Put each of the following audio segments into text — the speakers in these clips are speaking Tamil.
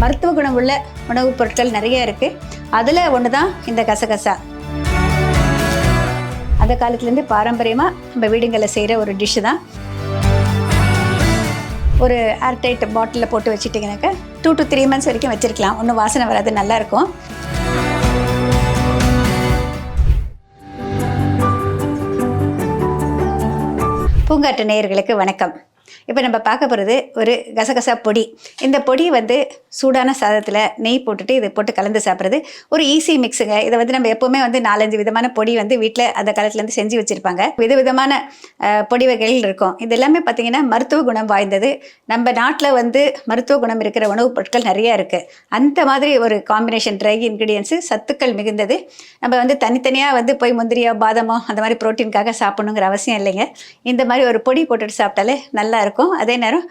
மருத்துவ குணம் உள்ள உணவுப் பொருட்கள் நிறைய இருக்குது அதில் ஒன்று தான் இந்த கசகசா. அந்த காலத்துலேருந்து பாரம்பரியமாக நம்ம வீடுங்களில் செய்கிற ஒரு டிஷ்ஷு தான். ஒரு ஏர்டைட் பாட்டிலில் போட்டு வச்சுட்டிங்கனாக்கா டூ டு த்ரீ மந்த்ஸ் வரைக்கும் வச்சுருக்கலாம். ஒன்றும் வாசனை வராது நல்லாயிருக்கும் பூங்காட்டு நேயர்களுக்கு வணக்கம். இப்போ நம்ம பார்க்க போகிறது ஒரு கசகசா பொடி. இந்த பொடி வந்து சூடான சாதத்தில் நெய் போட்டுட்டு இதை போட்டு கலந்து சாப்பிட்றது. ஒரு ஈஸி மிக்ஸுங்க இதை வந்து நம்ம எப்போவுமே வந்து நாலஞ்சு விதமான பொடி வந்து வீட்டில் அந்த காலத்துலேருந்து செஞ்சு வச்சுருப்பாங்க. விதவிதமான பொடி வகைகள் இருக்கும். இது எல்லாமே பார்த்திங்கன்னா மருத்துவ குணம் வாய்ந்தது. நம்ம நாட்டில் வந்து மருத்துவ குணம் இருக்கிற உணவுப் பொருட்கள் நிறையா இருக்குது அந்த மாதிரி ஒரு காம்பினேஷன் ட்ரை இன்க்ரீடியன்ஸு சத்துக்கள் மிகுந்தது. நம்ம வந்து தனித்தனியாக வந்து போய் முந்திரியோ பாதமோ அந்த மாதிரி ப்ரோட்டீனுக்காக சாப்பிடணுங்கிற அவசியம் இல்லைங்க. இந்த மாதிரி ஒரு பொடி போட்டுட்டு சாப்பிட்டாலே நல்லா இருக்கும். அதே நேரம்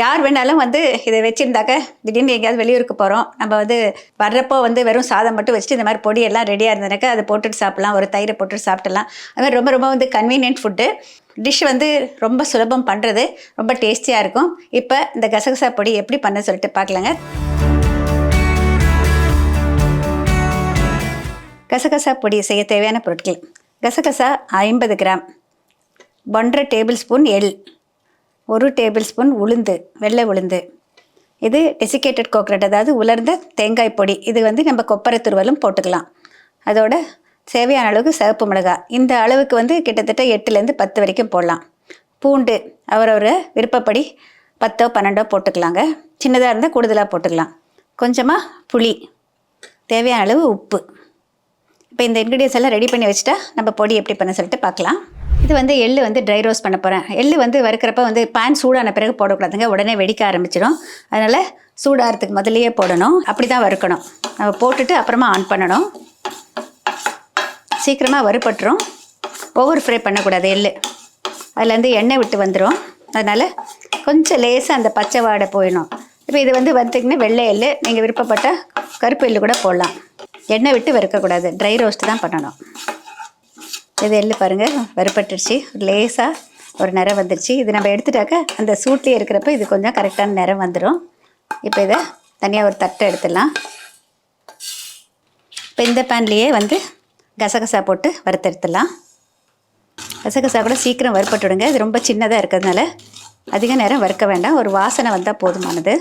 யார் வேணாலும் வந்து இதை வச்சுருந்தாக்க திடீர்னு எங்கேயாவது வெளியூருக்கு போகிறோம் நம்ம வந்து வர்றப்போ வந்து வெறும் சாதம் மட்டும் வச்சுட்டு இந்த மாதிரி பொடியெல்லாம் ரெடியாக இருந்தனாக்கா அதை போட்டுட்டு சாப்பிட்லாம். ஒரு தயிரை போட்டுட்டு சாப்பிடலாம். அது மாதிரி ரொம்ப ரொம்ப வந்து கன்வீனியன்ட் ஃபுட்டு டிஷ் வந்து ரொம்ப சுலபம் பண்ணுறது ரொம்ப டேஸ்டியாக இருக்கும். இப்போ இந்த கசகசா பொடி எப்படி பண்ண சொல்லிட்டு பார்க்கலாங்க. கசகசா பொடி செய்ய தேவையான பொருட்கள். கசகசா ஐம்பது கிராம். ஒன்றரை டேபிள் ஸ்பூன் எள். ஒரு டேபிள் ஸ்பூன் உளுந்து வெள்ளை உளுந்து. இது டெசிகேட்டட் கோக்ரட் அதாவது உலர்ந்த தேங்காய் பொடி. இது வந்து நம்ம கொப்பரை துருவலும் போட்டுக்கலாம். அதோட தேவையான அளவுக்கு சிவப்பு மிளகாய் இந்த அளவுக்கு வந்து கிட்டத்தட்ட எட்டுலேருந்து பத்து வரைக்கும் போடலாம். பூண்டு அவரவர் விருப்பப்படி பத்தோ பன்னெண்டோ போட்டுக்கலாங்க. சின்னதாக இருந்தால் கூடுதலாக போட்டுக்கலாம். கொஞ்சமாக புளி தேவையான அளவு உப்பு. இப்போ இந்த இன்க்ரீடியன்ஸ் எல்லாம் ரெடி பண்ணி வச்சுட்டா நம்ம பொடி எப்படி பண்ண சொல்லிட்டு பார்க்கலாம். இது வந்து எள்ளு வந்து ட்ரை ரோஸ்ட் பண்ண போகிறேன் எள்ளு வந்து வறுக்கிறப்ப வந்து பேன் சூடான பிறகு போடக்கூடாதுங்க. உடனே வெடிக்க ஆரம்பிச்சிடும். அதனால் சூடாகிறதுக்கு முதலையே போடணும். அப்படி தான் வறுக்கணும். நம்ம போட்டுட்டு அப்புறமா ஆன் பண்ணணும். சீக்கிரமாக வறுபட்டுரும். ஓவர் ஃப்ரை பண்ணக்கூடாது எள்ளு. அதுலேருந்து எண்ணெய் விட்டு வந்துடும் அதனால் கொஞ்சம் லேசாக அந்த பச்சை வாடை போயிடும். இப்போ இது வந்து வறுத்துக்கின்னு வெள்ளை எள்ளு. நீங்கள் விருப்பப்பட்ட கருப்பு எள்ளு கூட போடலாம். எண்ணெய் விட்டு வறுக்கக்கூடாது. ட்ரை ரோஸ்ட் தான் பண்ணணும். இது எள்ளு பாருங்கள் வறுபட்டுருச்சு. லேசாக ஒரு நிறம் வந்துருச்சு. இது நம்ம எடுத்துட்டாக்க அந்த சூட்லேயே இருக்கிறப்ப இது கொஞ்சம் கரெக்டான நிறம் வந்துடும் இப்போ இதை தனியாக ஒரு தட்டை எடுத்துடலாம். இப்போ இந்த பேன்லேயே வந்து கசகசா போட்டு வறுத்தெடுத்துடலாம். கசகசா கூட சீக்கிரம் வறுப்பட்டுடுங்க இது ரொம்ப சின்னதாக இருக்கிறதுனால அதிக நேரம் வறுக்க வேண்டாம். ஒரு வாசனை வந்தால் போதுமானது.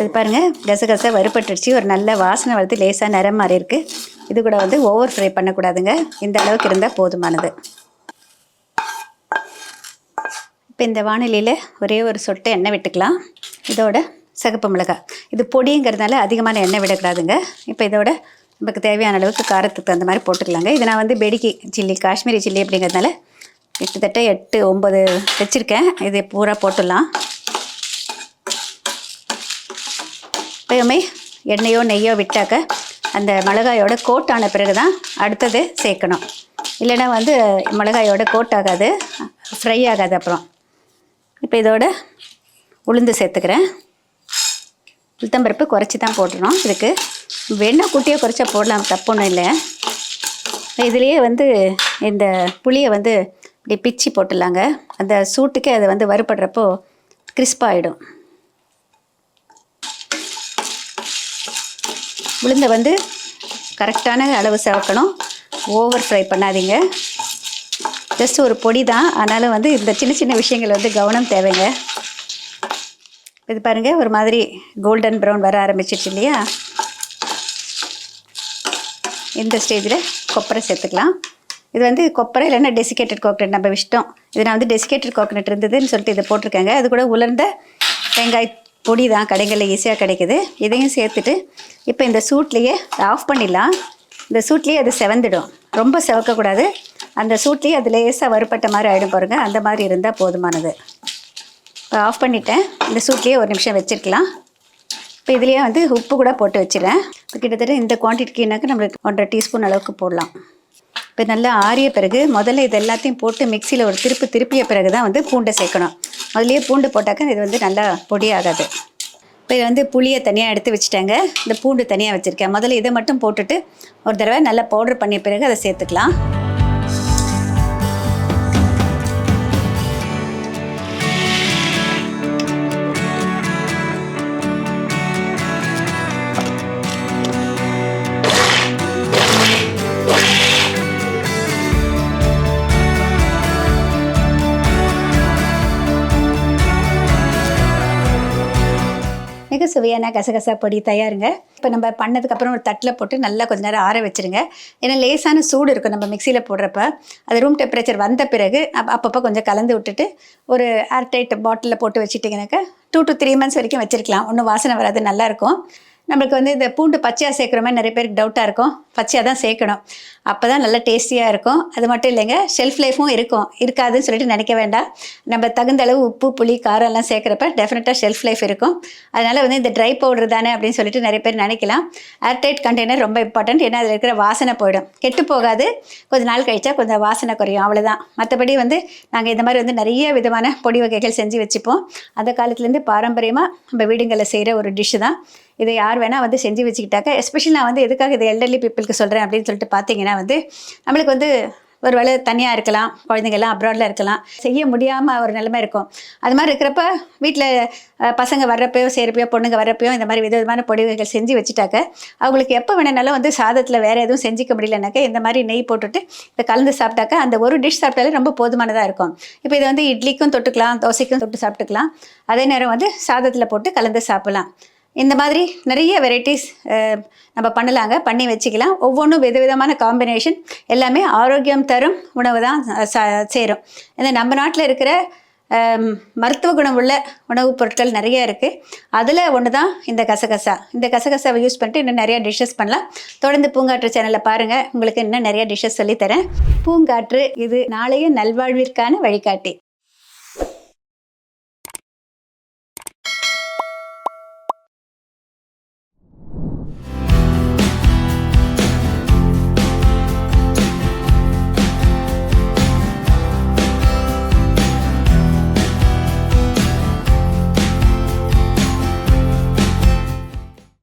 இது பாருங்கள் கசகசா வறுப்பட்டுருச்சு ஒரு நல்ல வாசனை வருது. லேசாக நிறம் மாறி இருக்குது இது கூட வந்து ஓவர் ஃப்ரை பண்ணக்கூடாதுங்க. இந்த அளவுக்கு இருந்தால் போதுமானது. இப்போ இந்த வானிலையில் ஒரே ஒரு சொட்டு எண்ணெய் விட்டுக்கலாம். இதோட சகப்பு மிளகாய். இது பொடிங்கிறதுனால அதிகமான எண்ணெய் விடக்கூடாதுங்க. இப்போ இதோட நமக்கு தேவையான அளவுக்கு காரத்துக்கு தகுந்த மாதிரி போட்டுக்கலாங்க. இது நான் வந்து பெடிக்கி சில்லி காஷ்மீரி சில்லி அப்படிங்கிறதுனால கிட்டத்தட்ட எட்டு ஒம்பது வச்சுருக்கேன். இது பூரா போட்டுடலாம். எப்பயுமே எண்ணெயோ நெய்யோ விட்டாக்க அந்த மிளகாயோட கோட் ஆன பிறகு தான் அடுத்தது சேர்க்கணும். இல்லைன்னா வந்து மிளகாயோட கோட் ஆகாது ஃப்ரை ஆகாது அப்புறம். இப்போ இதோட உளுந்து சேர்த்துக்கிறேன். உளுத்தம்பருப்பு குறைச்சி தான் போட்டுறோம் இதுக்கு வேணால் குட்டியாக குறைச்சா போடலாம் தப்பு ஒன்றும் இல்லை. இதுலேயே வந்து இந்த புளியை வந்து இப்படி பிச்சு போட்டுடலாங்க. அந்த சூட்டுக்கே அதை வந்து வறுபடுறப்போ கிறிஸ்பாகிடும் உளுந்தை வந்து கரெக்டான அளவு சேர்க்கணும் ஓவர் ஃப்ரை பண்ணாதீங்க. ஜஸ்ட் ஒரு பொடி தான். ஆனாலும் வந்து இந்த சின்ன சின்ன விஷயங்கள் வந்து கவனம் தேவைங்க. இது பாருங்கள் ஒரு மாதிரி கோல்டன் ப்ரௌன் வர ஆரம்பிச்சிச்சு இல்லையா? இந்த ஸ்டேஜில் கொப்பரை சேர்த்துக்கலாம். இது வந்து கொப்பரை இல்லைன்னா டெசிகேட்டட் கோகனட் நம்ம இஷ்டம். இது நான் வந்து டெசிகேட்டட் கோகனட் இருந்ததுன்னு சொல்லிட்டு இதை போட்டிருக்கேங்க. அது கூட உலர்ந்த வெங்காய பொடி தான் கடைகளில் ஈஸியாக கிடைக்குது. இதையும் சேர்த்துட்டு இப்போ இந்த சூட்லேயே ஆஃப் பண்ணிடலாம். இந்த சூட்லேயே அது செவந்துடும். ரொம்ப செவக்கக்கூடாது. அந்த சூட்லேயே அது லேசாக வறுப்பட்ட மாதிரி ஆகிடும் பாருங்கள் அந்த மாதிரி இருந்தால் போதுமானது. இப்போ ஆஃப் பண்ணிட்டேன். இந்த சூட்லேயே ஒரு நிமிஷம் வச்சிருக்கலாம். இப்போ இதுலேயே வந்து உப்பு கூட போட்டு வச்சிடறேன். இப்போ கிட்டத்தட்ட இந்த குவான்டிட்டிக்குனாக்க நம்மளுக்கு ஒன்றரை டீஸ்பூன் அளவுக்கு போடலாம். இப்போ நல்லா ஆறிய பிறகு முதல்ல இது எல்லாத்தையும் போட்டு மிக்சியில் ஒரு திருப்பு திருப்பிய பிறகு தான் வந்து பூண்டை சேர்க்கணும். அதுலேயே பூண்டு போட்டாக்க இது வந்து நல்லா பொடியாகாது. இப்போ இது வந்து புளியை தனியாக எடுத்து வச்சுட்டாங்க. இந்த பூண்டு தனியாக வச்சுருக்கேன். முதல்ல இதை மட்டும் போட்டுட்டு ஒரு தடவை நல்லா பவுடர் பண்ணிய பிறகு அதை சேர்த்துக்கலாம். மிக சுவையான கசகசா பொடி தயாருங்க. இப்போ நம்ம பண்ணதுக்கப்புறம் ஒரு தட்டில் போட்டு நல்லா கொஞ்ச நேரம் ஆற வச்சிருங்க. ஏன்னா லேசான சூடு இருக்கும் நம்ம மிக்சியில் போடுறப்ப. அது ரூம் டெம்பரேச்சர் வந்த பிறகு அப் அப்பப்போ கொஞ்சம் கலந்து விட்டுட்டு ஒரு ஏர்டைட் பாட்டிலில் போட்டு வச்சுட்டிங்கனாக்கா டூ டு த்ரீ மந்த்ஸ் வரைக்கும் வச்சுருக்கலாம். ஒன்றும் வாசனை வராது நல்லாயிருக்கும் நம்மளுக்கு வந்து இந்த பூண்டு பச்சையாக சேர்க்குற மாதிரி நிறைய பேருக்கு டவுட்டாக இருக்கும். பச்சையாக தான் சேர்க்கணும். அப்போ தான் நல்லா டேஸ்டியாக இருக்கும். அது மட்டும் இல்லைங்க ஷெல்ஃப் லைஃபும் இருக்கும். இருக்காதுன்னு சொல்லிட்டு நினைக்க வேண்டாம். நம்ம தகுந்த அளவு உப்பு புளி காரம் எல்லாம் சேர்க்குறப்ப டெஃபினட்டாக ஷெல்ஃப் லைஃப் இருக்கும். அதனால் வந்து இந்த ட்ரை பவுடர் தானே அப்படின்னு சொல்லிட்டு நிறைய பேர் நினைக்கலாம். ஏர்டைட் கண்டெய்னர் ரொம்ப இம்பார்ட்டன்ட் ஏன்னா அதில் இருக்கிற வாசனை போயிடும். கெட்டு போகாது. கொஞ்ச நாள் கழிச்சா கொஞ்சம் வாசனை குறையும். அவ்வளோதான் மற்றபடி வந்து நாங்கள் இந்த மாதிரி வந்து நிறைய விதமான பொடி வகைகள் செஞ்சு வச்சுப்போம். அந்த காலத்துலேருந்து பாரம்பரியமாக நம்ம வீடுங்களில் செய்கிற ஒரு டிஷ்ஷு தான். இதை யார் வேணால் வந்து செஞ்சு வச்சுக்கிட்டாக்க எஸ்பெஷலி நான் வந்து எதுக்காக இது எல்டர்லி உங்களுக்கு சொல்கிறேன் அப்படின்னு சொல்லிட்டு பார்த்தீங்கன்னா வந்து நம்மளுக்கு வந்து ஒரு வேளை தனியாக இருக்கலாம் குழந்தைங்கள்லாம் அப்ராடில் இருக்கலாம். செய்ய முடியாமல் ஒரு நிலைமை இருக்கும். அது மாதிரி இருக்கிறப்ப வீட்டில் பசங்க வர்றப்பையோ செய்கிறப்பயோ பொண்ணுங்க வர்றப்பையோ இந்த மாதிரி விதவிதமான பொடிவைகள் செஞ்சு வச்சுட்டாக்க அவங்களுக்கு எப்போ வேணுனாலும் வந்து சாதத்தில் வேறு எதுவும் செஞ்சிக்க முடியலனாக்கா இந்த மாதிரி நெய் போட்டுட்டு இதை கலந்து சாப்பிட்டாக்க அந்த ஒரு டிஷ் சாப்பிட்டாலே ரொம்ப போதுமானதாக இருக்கும். இப்போ இதை வந்து இட்லிக்கும் தொட்டுக்கலாம் தோசைக்கும் தொட்டு சாப்பிட்டுக்கலாம். அதே நேரம் வந்து சாதத்தில் போட்டு கலந்து சாப்பிட்லாம். இந்த மாதிரி நிறைய வெரைட்டிஸ் நம்ம பண்ணலாங்க. பண்ணி வச்சுக்கலாம். ஒவ்வொன்றும் விதவிதமான காம்பினேஷன் எல்லாமே ஆரோக்கியம் தரும் உணவு தான் ச- சேரும். இந்த நம்ம நாட்டில் இருக்கிற மருத்துவ குணம் உள்ள உணவுப் பொருட்கள் நிறைய இருக்குது அதில் ஒன்று தான் இந்த கசகசா. இந்த கசகசாவை யூஸ் பண்ணிட்டு இன்னும் நிறைய டிஷ்ஷஸ் பண்ணலாம். தொடர்ந்து பூங்காற்று சேனலில் பாருங்கள் உங்களுக்கு இன்னும் நிறைய டிஷ்ஷஸ் சொல்லித்தரேன் பூங்காற்று இது நாளைய நல்வாழ்விற்கான வழிகாட்டி.